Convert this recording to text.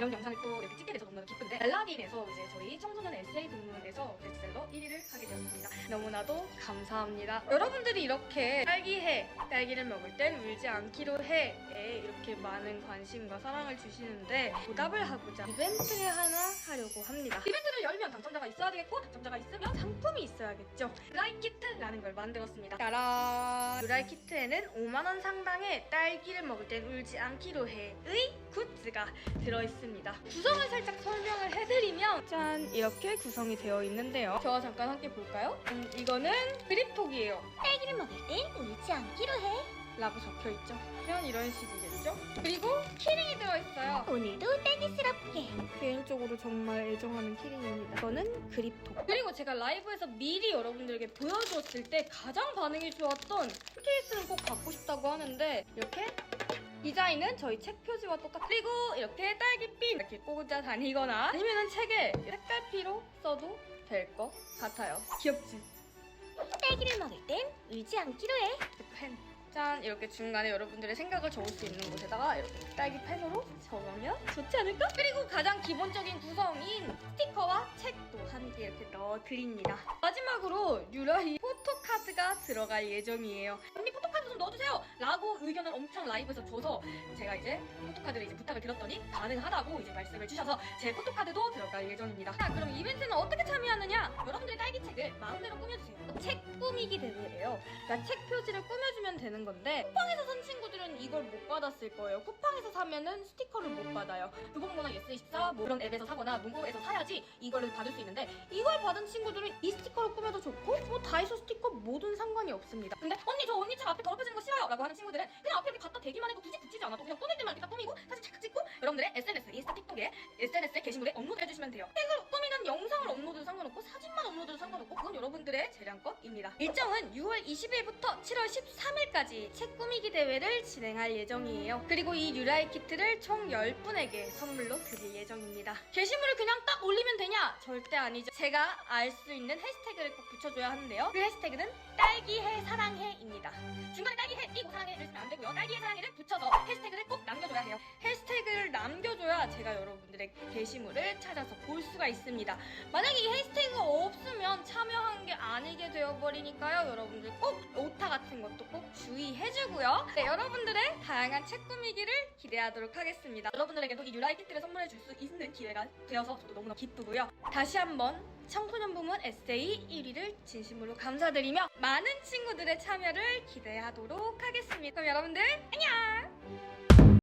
이런 영상을 또 이렇게 찍게 돼서 너무나도 기쁜데 알라딘에서 이제 저희 청소년 에세이 동문에서 베스트셀러 1위를 하게 되었습니다. 너무나도 감사합니다. 여러분들이 이렇게 딸기해, 딸기를 먹을 땐 울지 않기로 해에 이렇게 많은 관심과 사랑을 주시는데 보답을 하고자 이벤트를 하나 하려고 합니다. 이벤트를 열면 당첨자가 있어야 되겠고 당첨자가 있으면 상품이 있어야겠죠. 드라이 키트라는 걸 만들었습니다. 짜란! 드라이 키트에는 5만 원 상당의 딸기를 먹을 땐 울지 않기로 해의 굿즈가 들어있습니다. 구성을 살짝 설명을 해드리면 짠 이렇게 구성이 되어 있는데요. 저와 잠깐 함께 볼까요? 음, 이거는 그립톡이에요. 딸기를 먹을 땐 울지 않기로 해. 라고 적혀있죠. 그냥 이런 식이겠죠? 그리고 키링이 들어있어요. 오늘도 딸기스럽게. 개인적으로 정말 애정하는 키링입니다. 이거는 그립톡. 그리고 제가 라이브에서 미리 여러분들에게 보여주었을 때 가장 반응이 좋았던 케이스는 꼭 갖고 싶다고 하는데 이렇게 디자인은 저희 책 표지와 똑같 그리고 이렇게 딸기핀 이렇게 꽂아 다니거나 아니면 책에 색깔피로 써도 될 것 같아요. 귀엽지? 딸기를 먹을 땐 울지 않기로 해. 이렇게 펜. 짠 이렇게 중간에 여러분들의 생각을 적을 수 있는 곳에다가 이렇게 딸기 펜으로 적으면 좋지 않을까? 그리고 가장 기본적인 구성인 스티커와 책도 함께 이렇게 넣어드립니다. 마지막으로 유라이 포토카드 가 들어갈 예정이에요. 언니 포토카드 좀 넣어주세요! 라고 의견을 엄청 라이브에서 줘서 제가 이제 포토카드를 이제 부탁을 드렸더니 가능하다고 이제 말씀을 주셔서 제 포토카드도 들어갈 예정입니다. 자 그럼 이벤트는 어떻게 참여하느냐? 여러분들의 딸기 책을 마음대로 꾸며주세요. 책 꾸미기 대회예요. 그러니까 책 표지를 꾸며주면 되는 건데 쿠팡에서 산 친구들은 이걸 못 받았을 거예요. 쿠팡에서 사면은 스티커를 못 받아요. 교보문고나 예스24 뭐 그런 앱에서 사거나 문고에서 사야지 이거를 받을 수 있는데 이걸 받은 친구들은 이 스티커를 꾸며도 좋고 뭐 다이소 스티커 뭐든 상관이 없습니다. 근데 언니 저 언니 책 앞에 더럽혀지는 거 싫어요 라고 하는 친구들은 그냥 앞에 이렇게 갖다 대기만 해도 굳이 붙이지 않아도 그냥 꾸밀 때만 이렇게 딱 꾸미고 사진 착 찍고 여러분들의 SNS, 인스타, 틱톡에 SNS에 게시물에 업로드 해주시면 돼요. 책을 꾸미는 영상을 업로드도 상관없고 사진만 업로드도 상관없고 그건 여러분들의 재량껏입니다. 일정은 6월 20일부터 7월 13일까지 책 꾸미기 대회를 진행할 예정이에요. 그리고 이 뉴라이 키트를 총 10분에게 선물로 드릴 예정입니다. 게시물을 그냥 딱 올리면 되냐? 절대 아니죠. 제가 알 수 있는 해시태그를 꼭 붙여줘야 하는데요. 그 해시태그는 딸기해 사랑해입니다. 해시태그를 꼭 남겨줘야 해요. 해시태그를 남겨줘야 제가 여러분들의 게시물을 찾아서 볼 수가 있습니다. 만약에 이 해시태그가 없으면 참여한 게 아니게 되어버리니까요. 여러분들 꼭 오타 같은 것도 꼭 주의해주고요. 네, 여러분들의 다양한 책 꾸미기를 기대하도록 하겠습니다. 여러분들에게도 이 유라이 키트를 선물해 줄 수 있는 기회가 되어서 저도 너무나 기쁘고요. 다시 한번 청소년 부문 에세이 1위를 진심으로 감사드리며 많은 친구들의 참여를 기대하도록 하겠습니다. 그럼 여러분들 안녕!